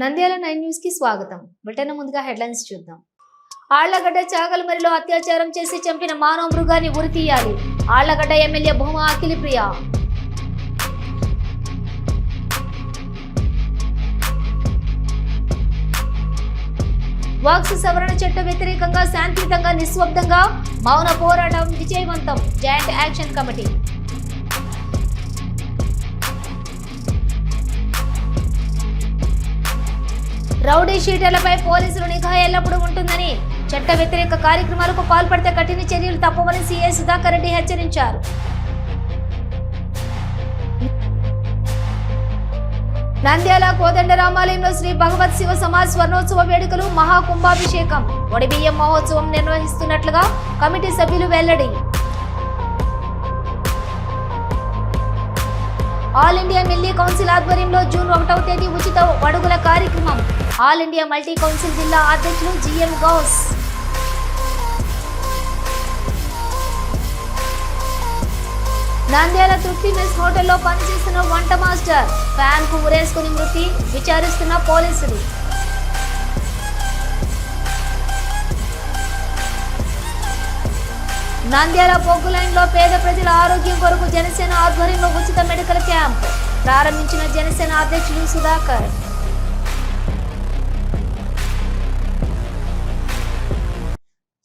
Nandyal nine న్యూస్కి స్వాగతం. Britain ముందుగా హెడ్లైన్స్ చూద్దాం. ఆళ్ళగడ్డ చాగలమరిలో అత్యాచారం చేసి చంపిన మానవ మృగాన్ని ఉరి తీయాలి. ఆళ్ళగడ్డ ఎమ్మెల్యే భూమా అఖిలి ప్రియ. వాక్స్ సవరణ చట్ట వ్యతిరేకంగా శాంతియుతంగా నిశ్శబ్దంగా మౌన పోరాటం విజయవంతం. Joint action committee. రౌడీ షీటర్లపై పోలీసులు నిఘా ఎల్లప్పుడూ ఉంటుందని చట్ట వ్యతిరేక కార్యక్రమాలకు పాల్పడితే కఠిన చర్యలు తప్పవని సీఐ సుధాకర్ రెడ్డి హెచ్చరించారు. నంద్యాల కోదండరామాలయంలో శ్రీ భగవత్ శివ సమాజ్ స్వర్ణోత్సవ వేడుకలు మహాకుంభాభిషేకం ఒడిబియ్యం మహోత్సవం నిర్వహిస్తున్నట్లుగా కమిటీ సభ్యులు వెల్లడి. ఆల్ ఇండియా మిల్లీ కౌన్సిల్ ఆధ్వర్యంలో జూన్ ఒకటవ తేదీ ఉచిత అడుగుల కార్యక్రమం. ఆల్ ఇండియా మల్టీ కౌన్సిల్ జిల్లా అధ్యక్షులు జిఎం గౌస్. నంద్యాల తృప్తి మెస్ హోటల్లో పనిచేస్తున్న వంట మాస్టర్. ఫ్యాన్కు ఉరేసుకుని మృతి విచారిస్తున్న పోలీసులు. నంద్యాల బొగ్గు లైన్లో పేద ప్రజల ఆరోగ్యం కొరకు జనసేన ఆధ్వర్యంలో ఉచిత మెడికల్ క్యాంప్ ప్రారంభించిన జనసేన అధ్యక్షులు సుధాకర్.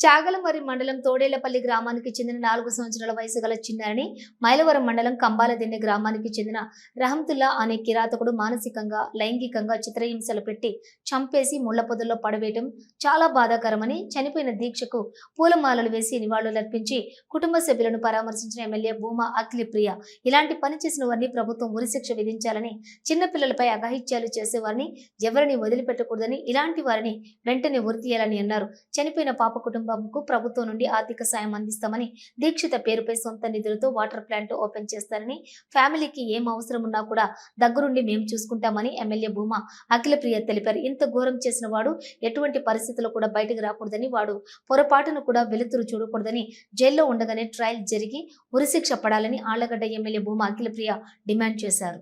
చాగలమరి మండలం తోడేళ్ళపల్లి గ్రామానికి చెందిన నాలుగు సంవత్సరాల వయసు గల చిన్నారిని మైలవరం మండలం కంబాలదిన్నె గ్రామానికి చెందిన రహంతుల్లా అనే కిరాతకుడు మానసికంగా లైంగికంగా చిత్రహింసలు పెట్టి చంపేసి ముళ్ళ పొదల్లో పడవేయటం చాలా బాధాకరమని చనిపోయిన దీక్షకు పూలమాలలు వేసి నివాళులర్పించి కుటుంబ సభ్యులను పరామర్శించిన ఎమ్మెల్యే భూమా అఖిలి ప్రియ. ఇలాంటి పని చేసిన వారిని ప్రభుత్వం ఉరిశిక్ష విధించాలని చిన్నపిల్లలపై అఘాయిత్యాలు చేసేవారిని ఎవరిని వదిలిపెట్టకూడదని ఇలాంటి వారిని వెంటనే ఉరి తీయాలని అన్నారు. చనిపోయిన పాప కుటుంబ కుటుంబంకు ప్రభుత్వం నుండి ఆర్థిక సాయం అందిస్తామని దీక్షిత పేరుపై సొంత నిధులతో వాటర్ ప్లాంట్ ఓపెన్ చేస్తారని ఫ్యామిలీకి ఏం అవసరం ఉన్నా కూడా దగ్గరుండి మేము చూసుకుంటామని ఎమ్మెల్యే భూమా అఖిలప్రియ తెలిపారు. ఇంత ఘోరం చేసిన వాడు ఎటువంటి పరిస్థితుల్లో కూడా బయటకు రాకూడదని వాడు పొరపాటును కూడా వెలుతురు చూడకూడదని జైల్లో ఉండగానే ట్రయల్ జరిగి ఉరిశిక్ష పడాలని ఆళ్ళగడ్డ ఎమ్మెల్యే భూమా అఖిలప్రియ డిమాండ్ చేశారు.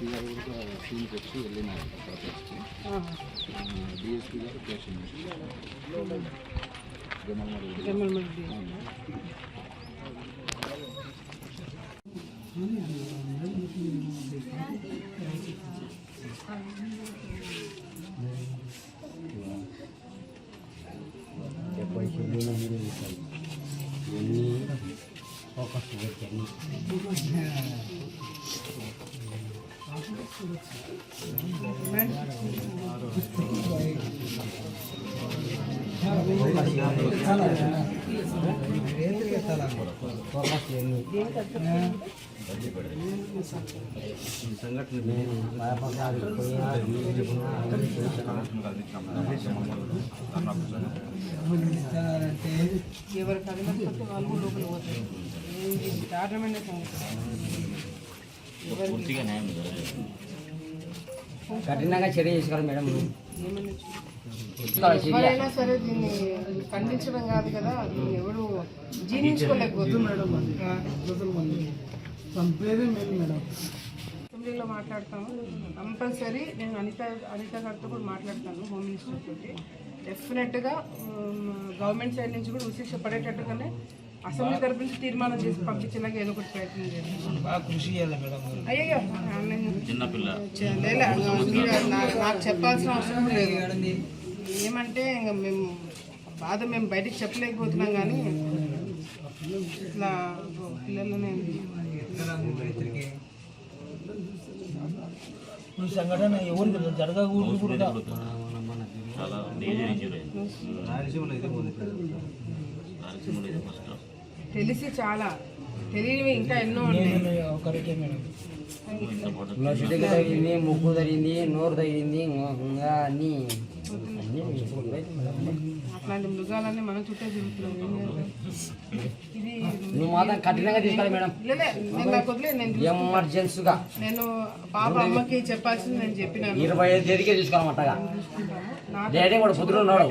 ఎస్పీ గారు కూడా సీన్కి వచ్చి వెళ్ళినారు ప్రాపర్టీకి డిఎస్పీ గారు స్టేషన్ జమల్మడి ఎవరికి అడిగినప్పుడు వాళ్ళు కూడా లోపల పోతారు ఇది కఠినంగా చర్య తీసుకోవాలి మేడం. ఎవరైనా సరే దీన్ని ఖండించడం కాదు కదా దీన్ని ఎవరు జీర్ణించుకోలేకపోతున్నారు. చంపేదే మేలు మేడం. అసెంబ్లీలో మాట్లాడతాము. కంపల్సరీ నేను అనిత అనిత గారితో కూడా మాట్లాడతాను హోమ్ మినిస్టర్ తోటి. డెఫినెట్గా గవర్నమెంట్ సైడ్ నుంచి కూడా ఉశిక్ష పడేటట్టుగానే అసెంబ్లీ తరపు నుంచి తీర్మానం చేసి పంపించేలాగా ఏదో ఒకటి ప్రయత్నం చేస్తాను బాగా కృషి చేయాలి మేడం అయ్యో నేను చే- లేలే, మీరు నా- నాకు చెప్పాల్సిన అవసరం లేదు. ఏమంటే ఇంకా మేము బాధ మేము బయటికి చెప్పలేకపోతున్నాం కానీ ఇట్లా పిల్లలని ఈ సంఘటన ఎవరికి జరగకూడదు కూడా. తెలిసి చాలా. తెలియనివి ఇంకా ఎన్నో ఉన్నాయి. చిటికి తగిలింది నోరు తగిలింది ఇంకా అన్ని. అట్లాంటి మృగాలన్నీ మన చుట్టే? ఇది నువ్వు మాత్రం కఠినంగా తీసుకోవాలి మేడం. లేలే నేను. ఎమర్జెన్సీగా. పాప అమ్మకి చెప్పాల్సింది నేను చెప్పినాను. ఇరవై ఐదు తేదీకే నా డాడీ వాడు పొద్దున ఉన్నాడు.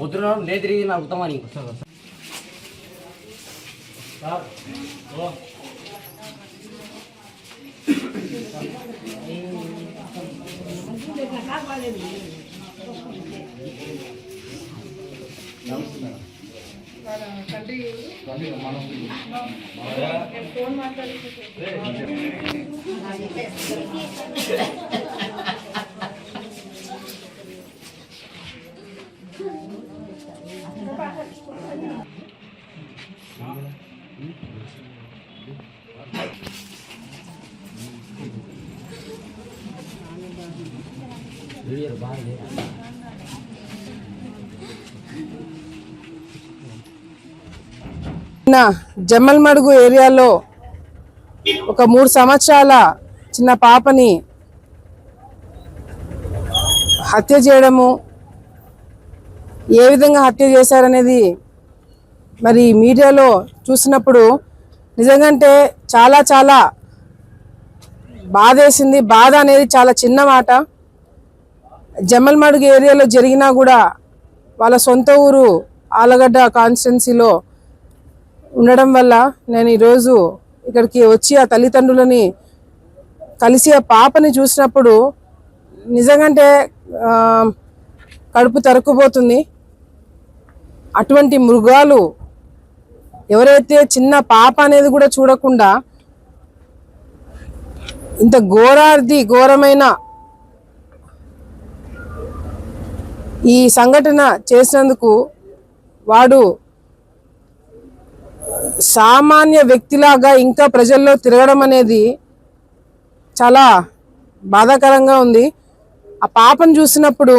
పొద్దున లేదు తిరిగి నాకు. ఉత్తమని వాళ్ళ తండ్రి ఫోన్ నా జమ్మల్మడుగు ఏరియాలో ఒక మూడు సంవత్సరాల చిన్న పాపని హత్య చేయడము ఏ విధంగా హత్య చేశారనేది మరి మీడియాలో చూసినప్పుడు నిజంగంటే చాలా చాలా బాధేసింది. బాధ అనేది చాలా చిన్న మాట. జమ్మల్మడుగు ఏరియాలో జరిగినా కూడా వాళ్ళ సొంత ఊరు ఆలగడ్డ కాన్స్టిట్యున్సీలో ఉండడం వల్ల నేను ఈరోజు ఇక్కడికి వచ్చి ఆ తల్లిదండ్రులని కలిసి ఆ పాపని చూసినప్పుడు నిజంగంటే కడుపు తరుక్కుపోతుంది. అటువంటి మృగాలు ఎవరైతే చిన్న పాప అనేది కూడా చూడకుండా ఇంత ఘోరార్థి ఘోరమైన ఈ సంఘటన చేసినందుకు వాడు సామాన్య వ్యక్తిలాగా ఇంకా ప్రజల్లో తిరగడం అనేది చాలా బాధాకరంగా ఉంది. ఆ పాపను చూసినప్పుడు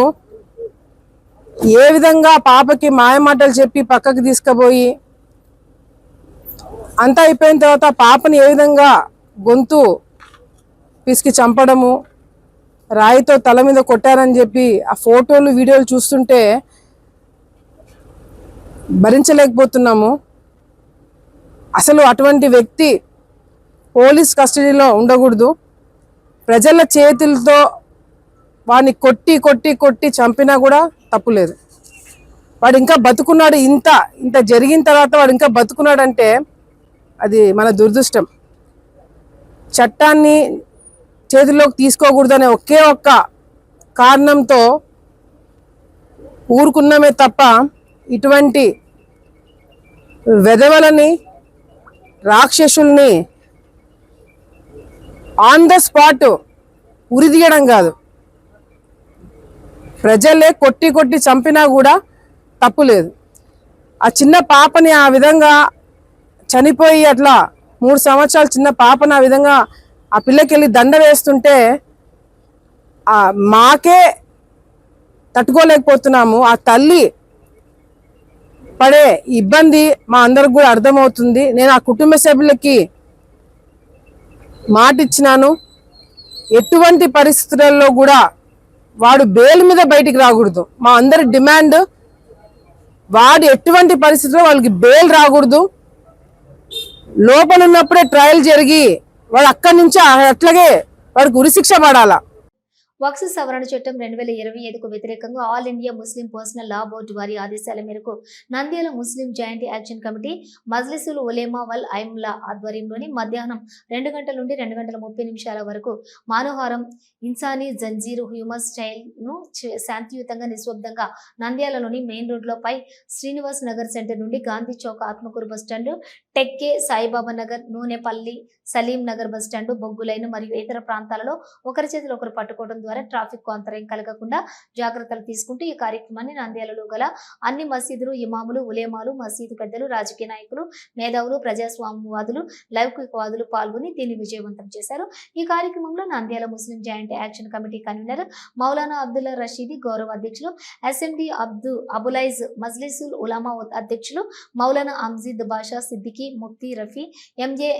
ఏ విధంగా పాపకి మాయమాటలు చెప్పి పక్కకి తీసుకుపోయి అంతా అయిపోయిన తర్వాత పాపని ఏ విధంగా గొంతు పిసికి చంపడము రాయితో తల మీద కొట్టారని చెప్పి ఆ ఫోటోలు వీడియోలు చూస్తుంటే భరించలేకపోతున్నాము. అసలు అటువంటి వ్యక్తి పోలీస్ కస్టడీలో ఉండకూడదు. ప్రజల చేతులతో వాడిని కొట్టి కొట్టి కొట్టి చంపినా కూడా తప్పులేదు వాడు ఇంకా బతుకున్నాడు ఇంత ఇంత జరిగిన తర్వాత వాడు ఇంకా బతుకున్నాడంటే అది మన దురదృష్టం. చట్టాన్ని చేతుల్లోకి తీసుకోకూడదనే ఒకే ఒక్క కారణంతో ఊరుకున్నామే తప్ప ఇటువంటి వెధవలని రాక్షసుల్ని ఆన్ ద స్పాట్ ఉరిదీయడం కాదు. ప్రజలే కొట్టి కొట్టి చంపినా కూడా తప్పు లేదు. ఆ చిన్న పాపని ఆ విధంగా చనిపోయి అట్లా మూడు సంవత్సరాలు చిన్న పాపని ఆ విధంగా ఆ పిల్లకి వెళ్ళి దండ వేస్తుంటే ఆ మాకే తట్టుకోలేకపోతున్నాము. ఆ తల్లి పడే ఇబ్బంది మా అందరికి కూడా అర్థమవుతుంది. నేను ఆ కుటుంబ సభ్యులకి మాట ఇచ్చినాను ఎటువంటి పరిస్థితులలో కూడా వాడు బెయిల్ మీద బయటికి రాకూడదు. మా అందరి డిమాండ్ వాడు ఎటువంటి పరిస్థితుల్లో వాళ్ళకి బెయిల్ రాకూడదు. లోపల ఉన్నప్పుడే ట్రయల్ జరిగి వాడు అక్కడి నుంచి అట్లాగే వాడికి ఉరిశిక్ష పడాలా. వక్స్ సవరణ చట్టం రెండు వేల ఇరవై ఐదుకు వ్యతిరేకంగా All India Muslim Personal Law Board వారి ఆదేశాల మేరకు Nandyal Muslim joint action committee Majlisul Ulema Wal Aimla ఆధ్వర్యంలోని మధ్యాహ్నం రెండు గంటల నుండి రెండు గంటల ముప్పై నిమిషాల వరకు మానోహారం ఇన్సానీ జంజీరు హ్యూమన్ స్టైల్ను శాంతియుతంగా నిశ్శబ్దంగా నంద్యాలలోని మెయిన్ రోడ్లో పై శ్రీనివాస్ నగర్ సెంటర్ నుండి Gandhi Chowk Atmakur bus stand Tekke Saibaba Nagar Noonepalli Salim Nagar bus stand బొగ్గులైన మరియు ఇతర ప్రాంతాలలో ఒకరి చేతులు ఒకరు పట్టుకోవడం ద్వారా ట్రాఫిక్కు అంతరాయం కలగకుండా జాగ్రత్తలు తీసుకుంటూ ఈ కార్యక్రమాన్ని నంద్యాలలో గల అన్ని మసీదులు ఇమాములు ఉలేమాలు మసీదు పెద్దలు రాజకీయ నాయకులు మేధావులు ప్రజాస్వామ్యవాదులు లౌకికవాదులు పాల్గొని దీన్ని విజయవంతం చేశారు. ఈ కార్యక్రమంలో Nandyal Muslim joint action committee convener Maulana Abdullah Rashidi గౌరవ అధ్యక్షులు ఎస్ఎండి అబ్దు అబులైజ్ మజ్లిసుల్ ఉలామా అధ్యక్షులు Maulana Amjeed Basha Siddiqui Mufti Rafi MJ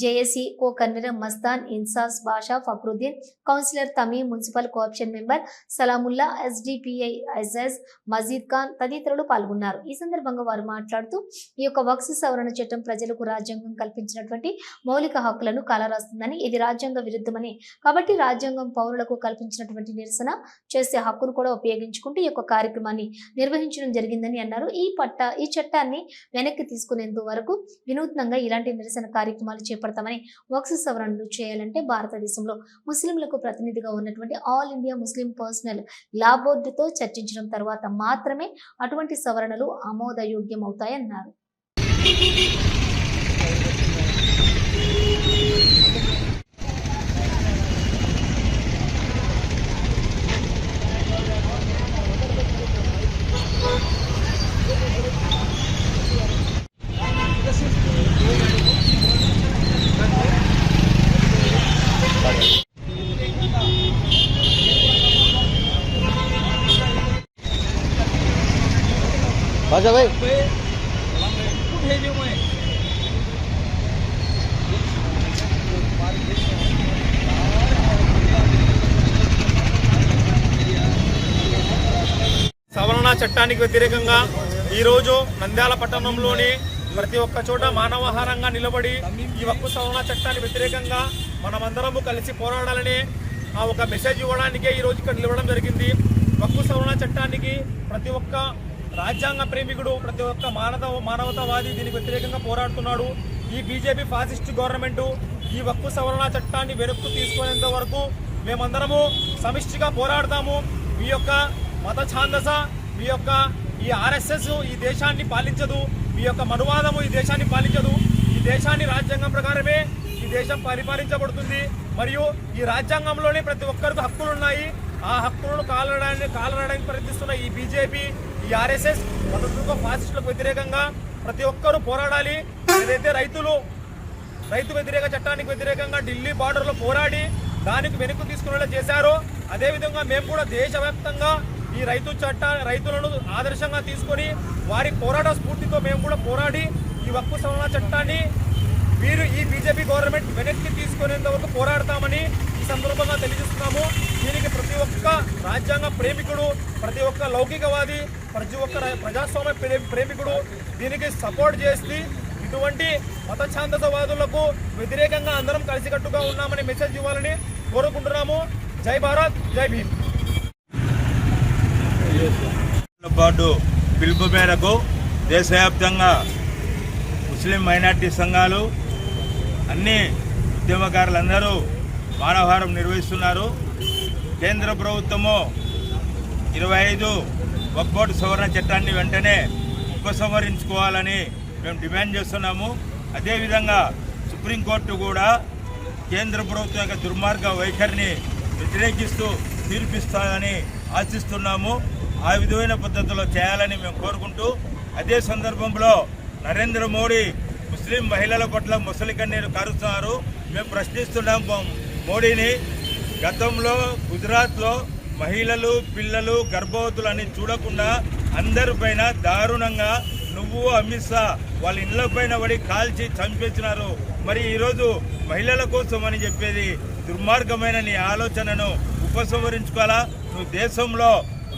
JAC co convener Mastan INSAS Basha Fakruddin councillor Tamim municipal cooption member Salamulla SDPI SS Majeed Khan తదితరులు పాల్గొన్నారు. ఈ సందర్భంగా వారు మాట్లాడుతూ ఈ యొక్క వక్స్ సవరణ చట్టం ప్రజలకు రాజ్యాంగం కల్పించినటువంటి మౌలిక హక్కులను కాలరాస్తుందని ఇది రాజ్యాంగ విరుద్ధమని కాబట్టి రాజ్యాంగం పౌరులకు కల్పించినటువంటి నిరసన చేసే హక్కును కూడా ఉపయోగించుకుంటూ ఈ యొక్క కార్యక్రమాన్ని నిర్వహించడం జరిగిందని అన్నారు. ఈ పట్ట ఈ చట్టాన్ని వెనక్కి తీసుకునేంత వరకు వినూత్నంగా ఇలాంటి నిరసన కార్యక్రమాలు చేపడతామని వక్స్ సవరణలు చేయాలంటే భారతదేశంలో ముస్లింలకు ప్రతినిధిగా ఉన్నటువంటి All India Muslim Personal Law బోర్డుతో చర్చించడం తర్వాత మాత్రమే అటువంటి సవరణలు ఆమోదయోగ్యం అవుతాయన్నారు बाजा भाई సవరణ చట్టానికి వ్యతిరేకంగా ఈరోజు నంద్యాల పట్టణంలోని ప్రతి ఒక్క చోట మానవహారంగా నిలబడి ఈ వక్కు సవరణ చట్టానికి వ్యతిరేకంగా మనమందరము కలిసి పోరాడాలని ఆ ఒక మెసేజ్ ఇవ్వడానికే ఈరోజు ఇక్కడ నిలవడం జరిగింది వక్కు సవరణ చట్టానికి ప్రతి ఒక్క రాజ్యాంగ ప్రేమికుడు ప్రతి ఒక్క మానవ మానవతావాది దీనికి వ్యతిరేకంగా పోరాడుతున్నాడు. ఈ బీజేపీ ఫాసిస్ట్ గవర్నమెంట్ ఈ వక్కు సవరణ చట్టాన్ని వెనక్కు తీసుకునేంత వరకు మేమందరము సమిష్టిగా పోరాడతాము. మీ యొక్క మత ఛాందస మీ యొక్క ఈ ఆర్ఎస్ఎస్ ఈ దేశాన్ని పాలించదు. మీ యొక్క మనువాదము ఈ దేశాన్ని పాలించదు. ఈ దేశాన్ని రాజ్యాంగం ప్రకారమే ఈ దేశం పరిపాలించబడుతుంది. మరియు ఈ రాజ్యాంగంలోనే ప్రతి ఒక్కరికి హక్కులు ఉన్నాయి ఆ హక్కులను కాలడానికి కాలరాయడానికి ప్రయత్నిస్తున్న ఈ బీజేపీ ఈ ఆర్ఎస్ఎస్ మతత్వ ఫాసిస్టులకు వ్యతిరేకంగా ప్రతి ఒక్కరూ పోరాడాలి. ఏదైతే రైతులు రైతు వ్యతిరేక చట్టానికి వ్యతిరేకంగా ఢిల్లీ బార్డర్లో పోరాడి దానికి వెనుక తీసుకునేలా చేశారో అదేవిధంగా మేము కూడా దేశవ్యాప్తంగా ఈ రైతు చట్ట రైతులను ఆదర్శంగా తీసుకొని వారి పోరాట స్ఫూర్తితో మేము కూడా పోరాడి ఈ హక్కు సవరణ చట్టాన్ని వీరు ఈ బీజేపీ గవర్నమెంట్ వెనక్కి తీసుకునేంత వరకు పోరాడతామని సందర్భంగా తెలియజేస్తున్నాము. దీనికి ప్రతి ఒక్క రాజ్యాంగ ప్రేమికుడు ప్రతి ఒక్క లౌకికవాది ప్రతి ఒక్క ప్రజాస్వామ్య ప్రేమికుడు దీనికి సపోర్ట్ చేసి ఇటువంటి మతఛాందసవాదులకు వ్యతిరేకంగా అందరం కలిసికట్టుగా ఉన్నామని మెసేజ్ ఇవ్వాలని కోరుకుంటున్నాము. జై భారత్ జై భీమ్. బోర్డు పిలుపు మేరకు దేశవ్యాప్తంగా ముస్లిం మైనార్టీ సంఘాలు అన్ని ఉద్యమకారులందరూ మానవహారం నిర్వహిస్తున్నారు. కేంద్ర ప్రభుత్వము ఇరవై ఐదు వక్బోర్డు సవరణ చట్టాన్ని వెంటనే ఉపసంహరించుకోవాలని మేము డిమాండ్ చేస్తున్నాము. అదేవిధంగా సుప్రీంకోర్టు కూడా కేంద్ర ప్రభుత్వం యొక్క దుర్మార్గ వైఖరిని వ్యతిరేకిస్తూ తీర్పిస్తారని ఆశిస్తున్నాము. ఆ విధమైన పద్ధతిలో చేయాలని మేము కోరుకుంటూ అదే సందర్భంలో నరేంద్ర మోడీ ముస్లిం మహిళల పట్ల ముసలి కన్నీరు కారుస్తున్నారు. మేము ప్రశ్నిస్తున్నాం మోడీని గతంలో గుజరాత్లో మహిళలు పిల్లలు గర్భవతులని చూడకుండా అందరిపైన దారుణంగా నువ్వు అమిత్ షా వాళ్ళ ఇండ్ల పైన పడి కాల్చి చంపేసినారు. మరి ఈరోజు మహిళల కోసం అని చెప్పేది దుర్మార్గమైన నీ ఆలోచనను ఉపసంహరించుకోవాలా? నువ్వు దేశంలో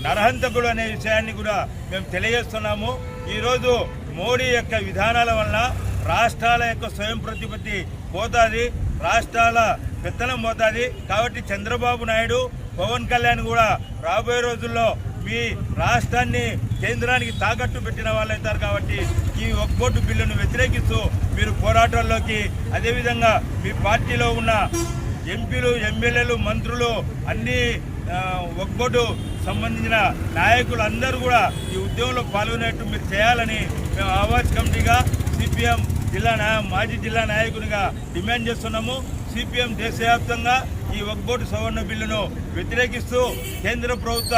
నరహంతకుడు అనే విషయాన్ని కూడా మేము తెలియజేస్తున్నాము. ఈరోజు మోడీ యొక్క విధానాల వలన రాష్ట్రాల యొక్క స్వయం ప్రతిపత్తి పోతుంది. రాష్ట్రాల పెత్తనం పోతుంది. కాబట్టి చంద్రబాబు నాయుడు పవన్ కళ్యాణ్ కూడా రాబోయే రోజుల్లో మీ రాష్ట్రాన్ని కేంద్రానికి తాకట్టు పెట్టిన వాళ్ళైతారు కాబట్టి ఈ ఒక్కోటు బిల్లును వ్యతిరేకిస్తూ మీరు పోరాటాల్లోకి అదేవిధంగా మీ పార్టీలో ఉన్న ఎంపీలు ఎమ్మెల్యేలు మంత్రులు అన్ని ఒక్కోటు సంబంధించిన నాయకులు అందరూ కూడా ఈ ఉద్యమంలో పాల్గొనేట్టు మీరు చేయాలని మేము ఆవాజ్ కమిటీగా సిపిఎం జిల్లా నా- మాజీ జిల్లా నాయకునిగా డిమాండ్ చేస్తున్నాము. సిపిఎం దేశవ్యాప్తంగా ఈ ఒక్కబోటు సవరణ బిల్లును వ్యతిరేకిస్తూ కేంద్ర ప్రభుత్వ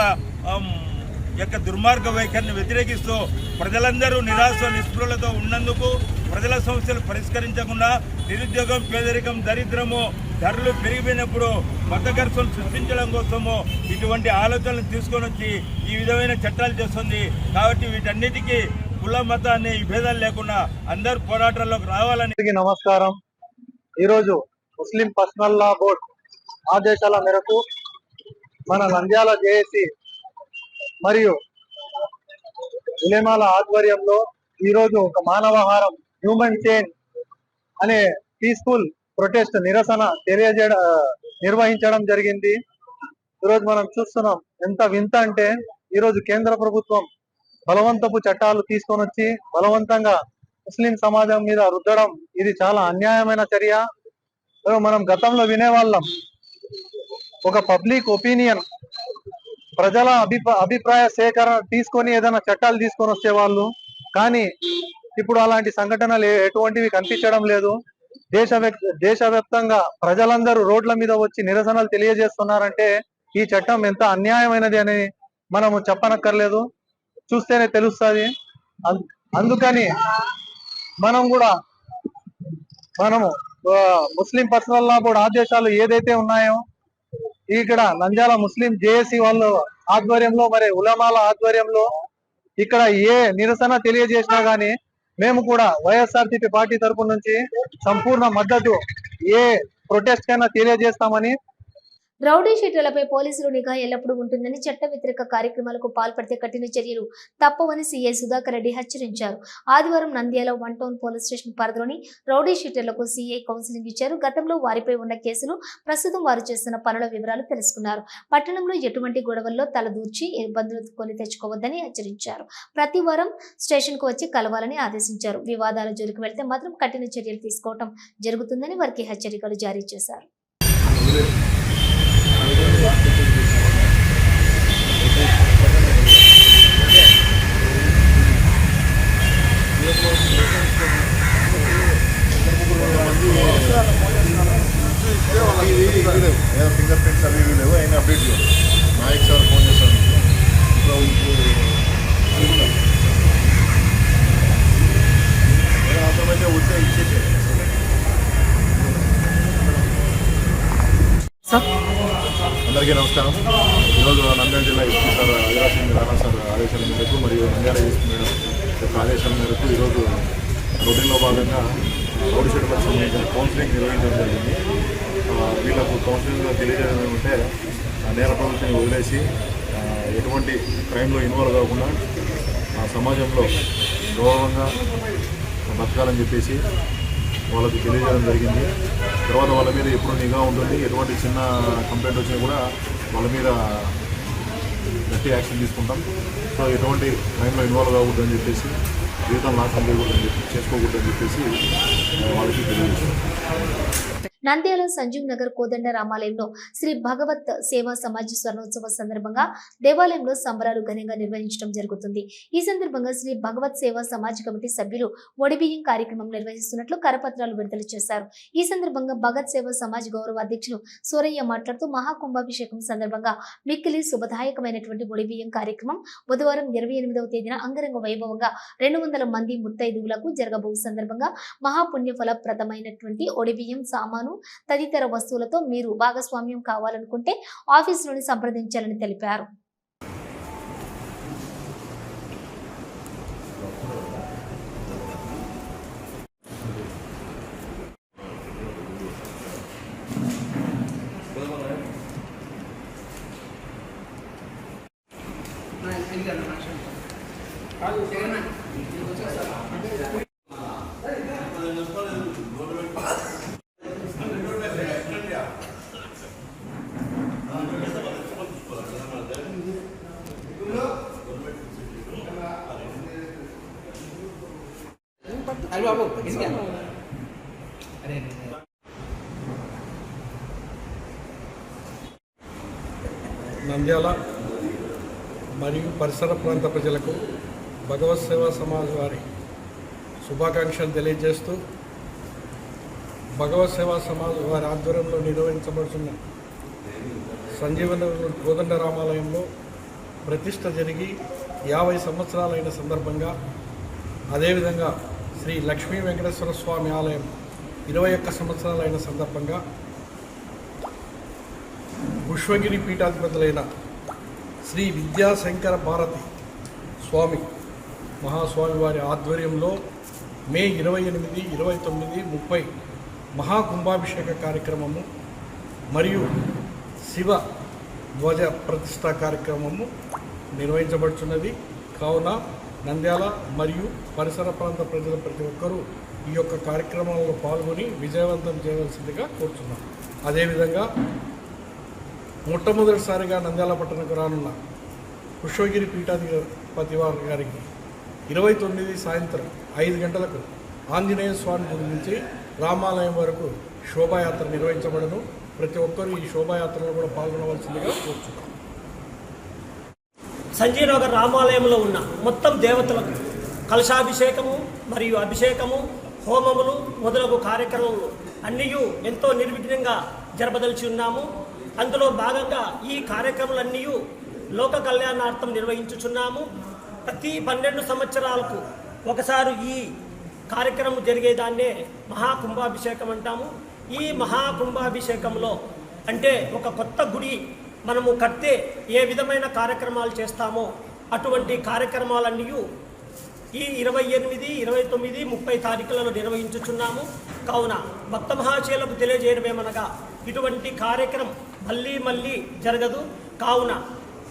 యొక్క దుర్మార్గ వైఖరిని వ్యతిరేకిస్తూ ప్రజలందరూ నిరాశ నిస్పృహలతో ఉన్నందుకు ప్రజల సమస్యలు పరిష్కరించకుండా నిరుద్యోగం పేదరికం దరిద్రము ధరలు పెరిగిపోయినప్పుడు మత సృష్టించడం కోసము ఇటువంటి ఆలోచనలు తీసుకొని వచ్చి ఈ విధమైన చట్టాలు చేస్తుంది. కాబట్టి వీటన్నిటికీ కుల మతాన్ని భేదం లేకుండా అందరూ పోరాటంలోకి రావాలని నమస్కారం. ఈరోజు ముస్లిం పర్సనల్ లా బోర్డ్ ఆదేశాల మేరకు మన నంద్యాల జేఏసీ మరియు ఉలేమాల ఆధ్వర్యంలో ఈరోజు ఒక మానవహారం హ్యూమన్ చైన్ అనే పీస్ఫుల్ ప్రొటెస్ట్ నిరసన తెలియజేయడం నిర్వహించడం జరిగింది. ఈరోజు మనం చూస్తున్నాం ఎంత వింత అంటే ఈరోజు కేంద్ర ప్రభుత్వం బలవంతపు చట్టాలు తీసుకొని వచ్చి బలవంతంగా ముస్లిం సమాజం మీద రుద్దడం ఇది చాలా అన్యాయమైన చర్య. మనం గతంలో వినేవాళ్ళం. ఒక పబ్లిక్ ఒపీనియన్ ప్రజల అభిప్రా అభిప్రాయ సేకరణ తీసుకొని ఏదైనా చట్టాలు తీసుకొని వచ్చేవాళ్ళు కానీ ఇప్పుడు అలాంటి సంఘటనలు ఎటువంటివి కనిపించడం లేదు. దేశ దేశవ్యాప్తంగా ప్రజలందరూ రోడ్ల మీద వచ్చి నిరసనలు తెలియజేస్తున్నారంటే ఈ చట్టం ఎంత అన్యాయమైనది అని మనము చెప్పనక్కర్లేదు. చూస్తేనే తెలుస్తుంది. అందుకని మనం కూడా మనము ముస్లిం పర్సనల్ లా బోర్డు ఆదేశాలు ఏదైతే ఉన్నాయో ఇక్కడ నంద్యాల ముస్లిం జేఏసీ వాళ్ళ ఆధ్వర్యంలో మరి ఉలమాల ఆధ్వర్యంలో ఇక్కడ ఏ నిరసన తెలియజేసినా గానీ మేము కూడా వైఎస్ఆర్సీపీ పార్టీ తరపు నుంచి సంపూర్ణ మద్దతు ఏ ప్రొటెస్ట్ కైనా తెలియజేస్తామని రౌడీ షీటర్లపై పోలీసులు నిఘా ఎల్లప్పుడూ ఉంటుందని చట్ట వ్యతిరేక కార్యక్రమాలకు పాల్పడితే కఠిన చర్యలు తప్పవని సీఐ సుధాకర్ రెడ్డి హెచ్చరించారు. ఆదివారం Nandyal one town police station పరిధిలోని రౌడీ షీటర్లకు సీఐ కౌన్సిలింగ్ ఇచ్చారు. గతంలో వారిపై ఉన్న కేసులు ప్రస్తుతం వారు చేస్తున్న పనుల వివరాలు తెలుసుకున్నారు. పట్టణంలో ఎటువంటి గొడవల్లో తలదూర్చి ఇబ్బందులు కొని తెచ్చుకోవద్దని హెచ్చరించారు. ప్రతి వారం స్టేషన్కు వచ్చి కలవాలని ఆదేశించారు. వివాదాల జోలికి వెళ్తే మాత్రం కఠిన చర్యలు తీసుకోవటం జరుగుతుందని వారికి హెచ్చరికలు జారీ చేశారు. ఫింగర్ ప్రింట్స్ అవి ఇవి లేవు అయినా అప్డేట్ చేయాలి నాయక్ సార్? ఫోన్ చేశాను ఇప్పుడు ఇప్పుడు నేను అర్థమైతే వచ్చే అందరికీ నమస్కారం. ఈరోజు నంద్యాల జిల్లా SP sir Ajarasingh Rana sir ఆదేశాల మేరకు మరియు నంద్యాల ఎస్పీ మేడం యొక్క ఆదేశాల మేరకు ఈరోజు రొటీన్లో భాగంగా రౌడీ షెడ్లకు సంబంధించిన కౌన్సిలింగ్ నిర్వహించడం జరిగింది. వీళ్ళకు కౌన్సిలింగ్లో తెలియజేయడం ఏమంటే ఆ, నేర ప్రవృత్తిని వదిలేసి ఎటువంటి క్రైమ్లో ఇన్వాల్వ్ కాకుండా ఆ సమాజంలో గౌరవంగా బతకాలని చెప్పేసి వాళ్ళకి తెలియజేయడం జరిగింది. తర్వాత వాళ్ళ మీద ఎప్పుడు నిఘా ఉంటుంది ఎటువంటి చిన్న కంప్లైంట్ వచ్చినా కూడా వాళ్ళ మీద గట్టి యాక్షన్ తీసుకుంటాం. సో ఎటువంటి క్రైమ్లో ఇన్వాల్వ్ కాకూడదని చెప్పేసి జీవితం నాశనం చేయకూడదని చెప్పి చేసుకోకూడదని చెప్పేసి వాళ్ళకి తెలియజేస్తాం నంద్యాల సంజీవ్ నగర్ కోదండ రామాలయంలో శ్రీ భగవత్ సేవా సమాజ్ స్వర్ణోత్సవ సందర్భంగా దేవాలయంలో సంబరాలు ఘనంగా నిర్వహించడం జరుగుతుంది. ఈ సందర్భంగా శ్రీ భగవత్ సేవా సమాజ్ కమిటీ సభ్యులు ఒడిబియ్యం కార్యక్రమం నిర్వహిస్తున్నట్లు కరపత్రాలు విడుదల చేశారు. ఈ సందర్భంగా భగత్ సేవా సమాజ్ గౌరవ అధ్యక్షులు సూరయ్య మాట్లాడుతూ మహాకుంభాభిషేకం సందర్భంగా మిక్కిలి శుభదాయకమైనటువంటి ఒడిబియ్యం కార్యక్రమం బుధవారం ఇరవై ఎనిమిదవ తేదీన అంగరంగ వైభవంగా రెండు వందల మంది ముత్తైదువులకు జరగబో సందర్భంగా మహాపుణ్యఫలప్రదమైనటువంటి ఒడిబియ్యం సామాను తదితర వస్తువులతో మీరు భాగస్వామ్యం కావాలనుకుంటే ఆఫీసులోని సంప్రదించాలని తెలిపారు. నంద్యాల మరియు పరిసర ప్రాంత ప్రజలకు భగవత్ సేవా సమాజ్ వారి శుభాకాంక్షలు తెలియజేస్తూ భగవత్ సేవా సమాజ్ వారి ఆధ్వర్యంలో నిర్వహించబడుతున్న సంజీవన కోదండ రామాలయంలో ప్రతిష్ట జరిగి యాభై సంవత్సరాలైన సందర్భంగా అదేవిధంగా శ్రీ లక్ష్మీ వెంకటేశ్వర స్వామి ఆలయం ఇరవై ఒక్క సంవత్సరాలైన సందర్భంగా పుష్పగిరి పీఠాధిపతులైన శ్రీ విద్యాశంకర భారతి స్వామి మహాస్వామి వారి ఆధ్వర్యంలో మే ఇరవై ఎనిమిది ఇరవై తొమ్మిది ముప్పై మహాకుంభాభిషేక కార్యక్రమము మరియు శివ ధ్వజ ప్రతిష్ట కార్యక్రమము నిర్వహించబడుతున్నది కావున నంద్యాల మరియు పరిసర ప్రాంత ప్రజల ప్రతి ఒక్కరూ ఈ యొక్క కార్యక్రమంలో పాల్గొని విజయవంతం చేయవలసిందిగా కోరుతున్నాం అదేవిధంగా మొట్టమొదటిసారిగా నంద్యాల పట్టణకు రానున్న పుష్పగిరి పీఠాధిపతి వారి గారికి ఇరవై తొమ్మిది సాయంత్రం ఐదు గంటలకు ఆంజనేయ స్వామి గుడి నుంచి రామాలయం వరకు శోభాయాత్ర నిర్వహించబడను. ప్రతి ఒక్కరూ ఈ శోభాయాత్రలో కూడా పాల్గొనవలసిందిగా కోరుచున్నాం. సంజీనగర్ రామాలయంలో ఉన్న మొత్తం దేవతలకు కలశాభిషేకము మరియు అభిషేకము హోమములు మొదలగు కార్యక్రమములు అన్నీ ఎంతో నిర్విఘ్నంగా జరపదలిచి ఉన్నాము. అందులో భాగంగా ఈ కార్యక్రమాలన్నీ లోక కళ్యాణార్థం నిర్వహించుచున్నాము. ప్రతి పన్నెండు సంవత్సరాలకు ఒకసారి ఈ కార్యక్రమం జరిగేదాన్నే మహాకుంభాభిషేకం అంటాము. ఈ మహాకుంభాభిషేకంలో అంటే ఒక కొత్త గుడి మనము కడితే ఏ విధమైన కార్యక్రమాలు చేస్తామో అటువంటి కార్యక్రమాలన్నీ ఈ ఇరవై ఎనిమిది ఇరవై తొమ్మిది ముప్పై తారీఖులలో నిర్వహించుచున్నాము. కావున భక్త మహాశయులకు తెలియజేయడమేమనగా ఇటువంటి కార్యక్రమం మళ్ళీ మళ్ళీ జరగదు. కావున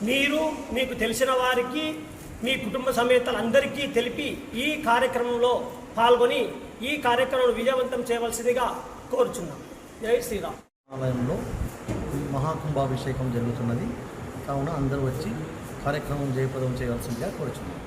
మీరు మీకు తెలిసిన వారికి మీ కుటుంబ సమేతలందరికీ తెలిపి ఈ కార్యక్రమంలో పాల్గొని ఈ కార్యక్రమం విజయవంతం చేయవలసిందిగా కోరుచున్నాం. జై శ్రీరామ్. ఆలయంలో మహాకుంభాభిషేకం జరుగుతున్నది. కావున అందరూ వచ్చి కార్యక్రమం జయప్రదం చేయవలసిందిగా కోరుచున్నాం.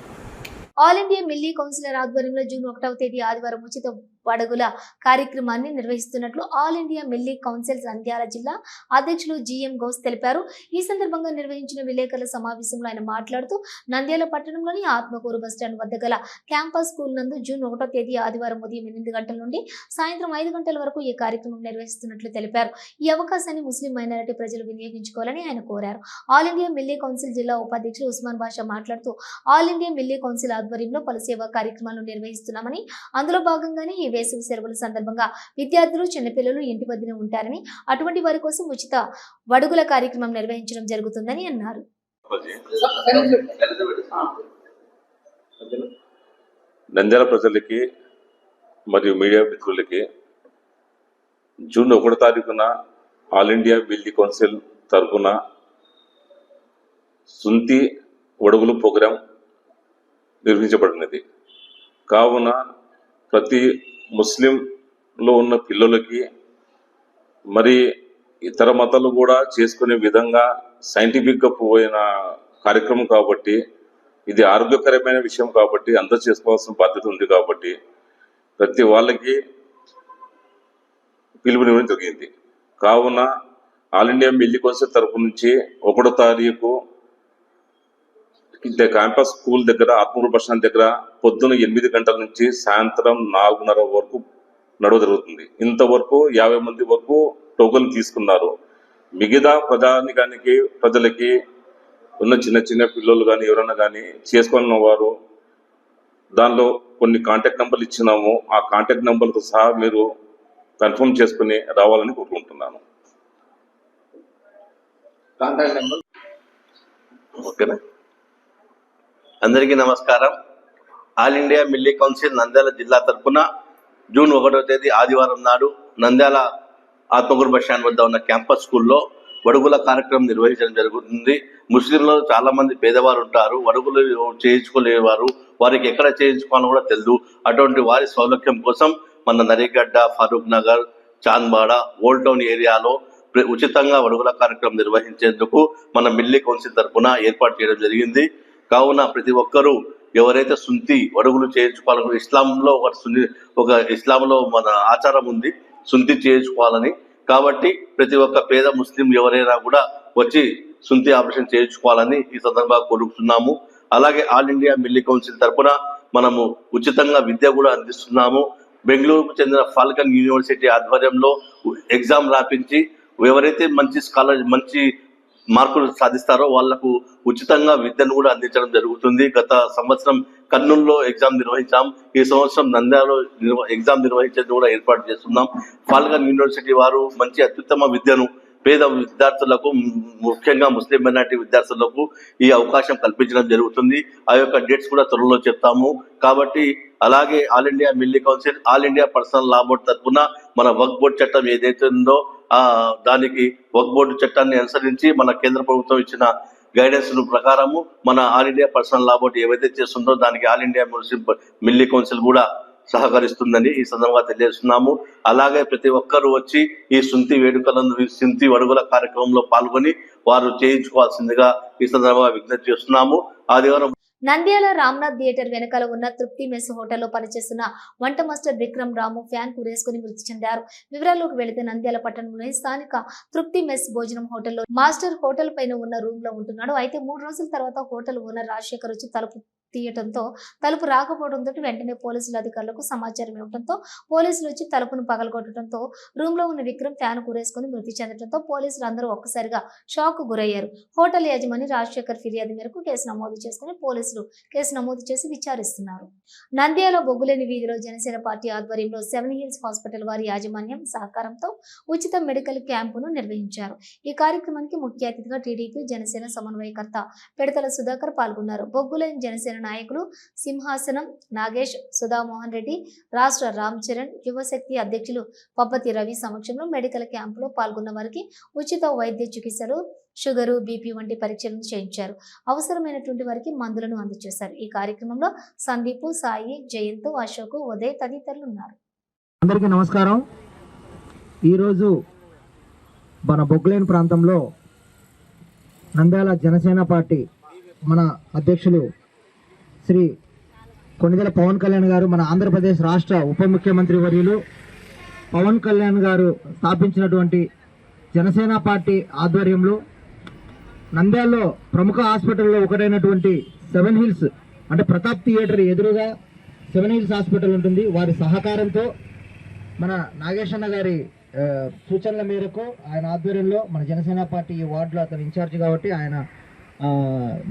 ఆల్ ఇండియా మిల్లీ కౌన్సిలర్ ఆధ్వర్యంలో జూన్ ఒకటవ తేదీ ఆదివారం ఉచిత పడగుల కార్యక్రమాన్ని నిర్వహిస్తున్నట్లు All India Milli council Nandyal జిల్లా అధ్యక్షులు జిఎం గౌస్ తెలిపారు. ఈ సందర్భంగా నిర్వహించిన విలేకరుల సమావేశంలో ఆయన మాట్లాడుతూ నంద్యాల పట్టణంలోని ఆత్మకూరు బస్టాండ్ వద్ద గల క్యాంపస్ స్కూల్ నందు జూన్ ఒకటో తేదీ ఆదివారం ఉదయం ఎనిమిది గంటల నుండి సాయంత్రం ఐదు గంటల వరకు ఈ కార్యక్రమం నిర్వహిస్తున్నట్లు తెలిపారు. ఈ అవకాశాన్ని ముస్లిం మైనారిటీ ప్రజలు వినియోగించుకోవాలని ఆయన కోరారు. ఆల్ ఇండియా మిల్లీ కౌన్సిల్ జిల్లా ఉపాధ్యక్షులు ఉస్మాన్ బాషా మాట్లాడుతూ ఆల్ ఇండియా మిల్లీ కౌన్సిల్ ఆధ్వర్యంలో పలు సేవా కార్యక్రమాలు నిర్వహిస్తున్నామని అందులో భాగంగానే ఈ వేసవి సెలవుల సందర్భంగా విద్యార్థులు చిన్నపిల్లలు ఇంటి వద్దనే ఉంటారని అటువంటి వారి కోసం ఉచిత వడుగుల కార్యక్రమం నిర్వహించడం జరుగుతుందని అన్నారు. నంద్యాల ప్రజలకి మరియు మీడియా మిత్రులకి జూన్ ఒకటో తారీఖున ఆల్ ఇండియా బిల్డి కౌన్సిల్ తరఫున సుంతి ఒడుగులు ప్రోగ్రాం నిర్వహించబడినది. కావున ప్రతి ముస్లింలో ఉన్న పిల్లలకి మరి ఇతర మతాలు కూడా చేసుకునే విధంగా సైంటిఫిక్గా పోయిన కార్యక్రమం కాబట్టి ఇది ఆరోగ్యకరమైన విషయం కాబట్టి అందరూ చేసుకోవాల్సిన బాధ్యత ఉంది కాబట్టి ప్రతి వాళ్ళకి పిలుపునివ్వడం జరిగింది. కావున ఆల్ ఇండియా మిల్లీ కౌన్సిల్ తరపు నుంచి ఒకటో తారీఖు ఇంత క్యాంపస్ స్కూల్ దగ్గర ఆత్మూరు బస్ స్టాండ్ దగ్గర పొద్దున ఎనిమిది గంటల నుంచి సాయంత్రం నాలుగున్నర వరకు నడవ జరుగుతుంది. ఇంతవరకు యాభై మంది వరకు టోకన్లు తీసుకున్నారు. మిగతా ప్రజానికానికి ప్రజలకి ఉన్న చిన్న చిన్న పిల్లలు కానీ ఎవరైనా కానీ చేసుకున్న వారు దానిలో కొన్ని కాంటాక్ట్ నెంబర్లు ఇచ్చినాము. ఆ కాంటాక్ట్ నెంబర్తో సహా మీరు కన్ఫర్మ్ చేసుకుని రావాలని కోరుకుంటున్నాను. కాంటాక్ట్ నెంబర్ ఓకేనా? అందరికీ నమస్కారం. All India Milli council Nandyal జిల్లా తరఫున జూన్ ఒకటో తేదీ ఆదివారం నాడు నంద్యాల ఆత్మగురు బస్ స్టాండ్ వద్ద ఉన్న క్యాంపస్ స్కూల్లో వడుగుల కార్యక్రమం నిర్వహించడం జరుగుతుంది. ముస్లింలో చాలా మంది పేదవారు ఉంటారు. వడుగులు చేయించుకోలేవారు. వారికి ఎక్కడ చేయించుకోవాలో కూడా తెలియదు అటువంటి వారి సౌలభ్యం కోసం మన నరిగడ్డ ఫారూక్ నగర్ చాంద్బాడ ఓల్డ్ టౌన్ ఏరియాలో ఉచితంగా వడుగుల కార్యక్రమం నిర్వహించేందుకు మన మిల్లీ కౌన్సిల్ తరఫున ఏర్పాటు చేయడం జరిగింది. కావున ప్రతి ఒక్కరూ ఎవరైతే సుంతి వడుగులు చేయించుకోవాలని ఇస్లాంలో ఒక సున్ని ఒక ఇస్లాంలో మన ఆచారం ఉంది సుంతి చేయించుకోవాలని. కాబట్టి ప్రతి ఒక్క పేద ముస్లిం ఎవరైనా కూడా వచ్చి సుంతి ఆపరేషన్ చేయించుకోవాలని ఈ సందర్భంగా కోరుకుంటున్నాము. అలాగే ఆల్ ఇండియా మిల్లీ కౌన్సిల్ తరపున మనము ఉచితంగా విద్య కూడా అందిస్తున్నాము. బెంగళూరుకు చెందిన ఫాల్కన్ యూనివర్సిటీ ఆధ్వర్యంలో ఎగ్జామ్ రాపించి ఎవరైతే మంచి స్కాలర్ మంచి మార్కులు సాధిస్తారో వాళ్ళకు ఉచితంగా విద్యను కూడా అందించడం జరుగుతుంది. గత సంవత్సరం కర్నూలులో ఎగ్జామ్ నిర్వహించాం. ఈ సంవత్సరం నంద్యాలలో ఎగ్జామ్ నిర్వహించేది కూడా ఏర్పాటు చేస్తున్నాం. ఫాల్గన్ యూనివర్సిటీ వారు మంచి అత్యుత్తమ విద్యను పేద విద్యార్థులకు ముఖ్యంగా ముస్లిం మైనార్టీ విద్యార్థులకు ఈ అవకాశం కల్పించడం జరుగుతుంది. ఆ యొక్క డేట్స్ కూడా త్వరలో చెప్తాము. కాబట్టి అలాగే All India Milli council All India personal law board తరఫున మన వర్క్ బోర్డ్ చట్టం ఏదైతే ఉందో దానికి వర్క్ బోర్డు చట్టాన్ని అనుసరించి మన కేంద్ర ప్రభుత్వం ఇచ్చిన గైడెన్స్ ప్రకారము మన All India personal law board ఏవైతే చేస్తుందో దానికి All India municipal Milli council కూడా సహకరిస్తుందని ఈ సందర్భంగా తెలియజేస్తున్నాము. అలాగే ప్రతి ఒక్కరూ వచ్చి ఈ సుంతి వేడుకలను సుంతి అడుగుల కార్యక్రమంలో పాల్గొని వారు చేయించుకోవాల్సిందిగా ఈ సందర్భంగా విజ్ఞప్తి చేస్తున్నాము. ఆదివారం నంద్యాల రామ్నాథ్ థియేటర్ వెనకాల ఉన్న తృప్తి మెస్ హోటల్లో పనిచేస్తున్న వంట మాస్టర్ విక్రమ్ రాము ఫ్యాన్ కురేసుకుని మృతి చెందారు. వివరాల్లోకి వెళితే నంద్యాల పట్టణంలోని స్థానిక తృప్తి మెస్ భోజనం హోటల్లో మాస్టర్ హోటల్ పైన ఉన్న రూమ్లో ఉంటున్నాడు. అయితే మూడు రోజుల తర్వాత హోటల్ ఓనర్ రాజశేఖర్ వచ్చి తలుపు తీయటంతో తలుపు రాకపోవడంతో వెంటనే పోలీసుల అధికారులకు సమాచారం ఇవ్వడంతో పోలీసులు వచ్చి తలుపును పగలగొట్టడంతో రూమ్లో ఉన్న విక్రమ్ ఫ్యాన్ కూరేసుకుని మృతి చెందడంతో పోలీసులు అందరూ ఒక్కసారిగా షాక్ గురయ్యారు. హోటల్ యజమాని రాజశేఖర్ ఫిర్యాదు మేరకు కేసు నమోదు చేసుకుని పోలీసులు కేసు నమోదు చేసి విచారిస్తున్నారు. నంద్యాల బొగ్గులేని వీధిలో జనసేన పార్టీ ఆధ్వర్యంలో సెవెన్ హిల్స్ హాస్పిటల్ వారి యాజమాన్యం సహకారంతో ఉచిత మెడికల్ క్యాంపును నిర్వహించారు. ఈ కార్యక్రమానికి ముఖ్య అతిథిగా టీడీపీ జనసేన సమన్వయకర్త పెడతల సుధాకర్ పాల్గొన్నారు. బొగ్గులేని జనసేన నాయకులు సింహాసనం నాగేష్ సుధామోహన్ రెడ్డి రాష్ట్ర రామ్ చరణ్ యువశక్తి అధ్యక్షులు పబ్బతి రవి సమక్షంలో మెడికల్ క్యాంపులో పాల్గొన్న వారికి ఉచిత వైద్య చికిత్సలు షుగరు బీపీ వంటి పరీక్షలను చేయించారు. అవసరమైనటువంటి వారికి మందులను అందజేశారు ఈ కార్యక్రమంలో సందీపు సాయి జయంత్ అశోక్ ఉదయ్ తదితరులు ఉన్నారు. అందరికీ నమస్కారం. ఈరోజు మన బొగ్గులేని ప్రాంతంలో నంద్యాల జనసేన పార్టీ మన అధ్యక్షులు శ్రీ కొనిదెల పవన్ కళ్యాణ్ గారు మన ఆంధ్రప్రదేశ్ రాష్ట్ర ఉప ముఖ్యమంత్రి వర్యులు పవన్ కళ్యాణ్ గారు స్థాపించినటువంటి జనసేన పార్టీ ఆధ్వర్యంలో నంద్యాలలో ప్రముఖ హాస్పిటల్లో ఒకటైనటువంటి సెవెన్ హిల్స్ అంటే ప్రతాప్ థియేటర్ ఎదురుగా సెవెన్ హిల్స్ హాస్పిటల్ ఉంటుంది. వారి సహకారంతో మన నాగేశన్న గారి సూచనల మేరకు ఆయన ఆధ్వర్యంలో మన జనసేన పార్టీ ఈ వార్డులో అతను ఇన్ఛార్జ్ కాబట్టి ఆయన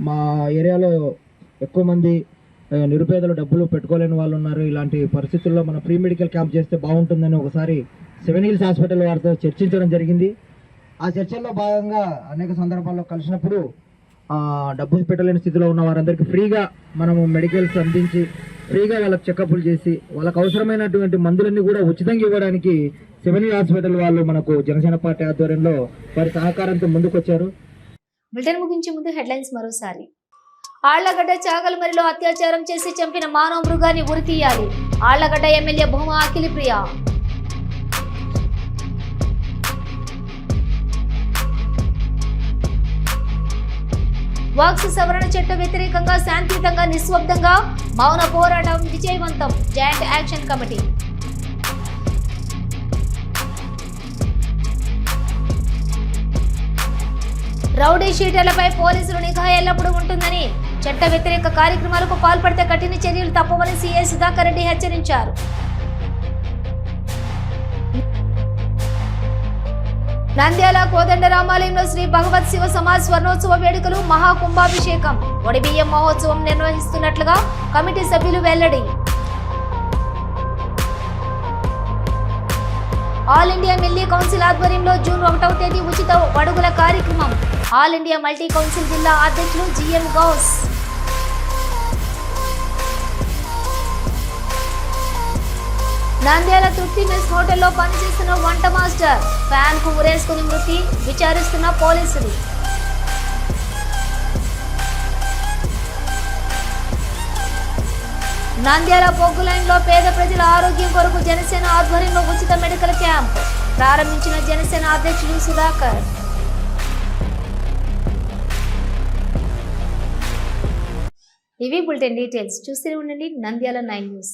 మా ఏరియాలో ఎక్కువ మంది నిరుపేదలు డబ్బులు పెట్టుకోలేని వాళ్ళు ఉన్నారు. ఇలాంటి పరిస్థితుల్లో మన ప్రీ మెడికల్ క్యాంప్ చేస్తే బాగుంటుందని ఒకసారి సెవెన్ హిల్స్ హాస్పిటల్ వారితో చర్చించడం జరిగింది. ఆ చర్చల్లో భాగంగా అనేక సందర్భాల్లో కలిసినప్పుడు డబ్బులు పెట్టలేని స్థితిలో ఉన్న వారందరికీ ఫ్రీగా మనము మెడికల్స్ అందించి ఫ్రీగా వాళ్ళకి చెకప్లు చేసి వాళ్ళకి అవసరమైనటువంటి మందులన్నీ కూడా ఉచితంగా ఇవ్వడానికి సెవెన్ హాస్పిటల్ వాళ్ళు మనకు జనసేన పార్టీ ఆధ్వర్యంలో వారి సహకారంతో ముందుకొచ్చారు. బ్రిటన్ ముగించే ముందు హెడ్లైన్స్ మరోసారి. ఆళ్ళగడ్డ చాగలమరిలో అత్యాచారం చేసి చంపిన మానవ మృగాన్ని ఉరి తీయాలి. ఆళ్ళగడ్డ ఎమ్మెల్యే భూమా అఖిలప్రియ. వాక్స్ సవరణ చట్ట వ్యతిరేకంగా శాంతియుతంగా నిశ్శబ్దంగా మౌన పోరాటం విజయవంతం. Joint action committee. రౌడీ షీటర్లపై పోలీసులు నిఘా ఎల్లప్పుడూ ఉంటుందని చట్ట వ్యతిరేక కార్యక్రమాలకు పాల్పడితే కఠిన చర్యలు తప్పవని సీఐ సుధాకర్ రెడ్డి హెచ్చరించారు. నంద్యాల కోదండ రామాలయంలో శ్రీ భగవత్ శివ సమాజ్ స్వర్ణోత్సవ వేడుకలు మహాకుంభాభిషేకం. ఒడిబియ్యం మహోత్సవం నిర్వహిస్తున్నట్లుగా కమిటీ సభ్యులు వెల్లడి. ఆల్ ఇండియా మిల్లీ కౌన్సిల్ ఆధ్వర్యంలో జూన్ ఒకటవ తేదీ ఉచిత అడుగుల కార్యక్రమం. ఆల్ ఇండియా మల్టీ కౌన్సిల్ జిల్లా అధ్యక్షులు జిఎం గౌస్. నంద్యాల తృప్తి మెస్ హోటల్లో పనిచేస్తున్న వంట మాస్టర్. ఫ్యాన్కు ఉరేసుకుని మృతి విచారిస్తున్న పోలీసులు. నంద్యాల బొగ్గు లైన్లో పేద ప్రజల ఆరోగ్యం కొరకు జనసేన ఆధ్వర్యంలో ఉచిత మెడికల్ క్యాంప్. ప్రారంభించిన జనసేన అధ్యక్షుడు సుధాకర్. ఇవి బులెటిన్ డీటెయిల్స్. చూస్తూనే ఉండండి నంద్యాల నైన్ న్యూస్.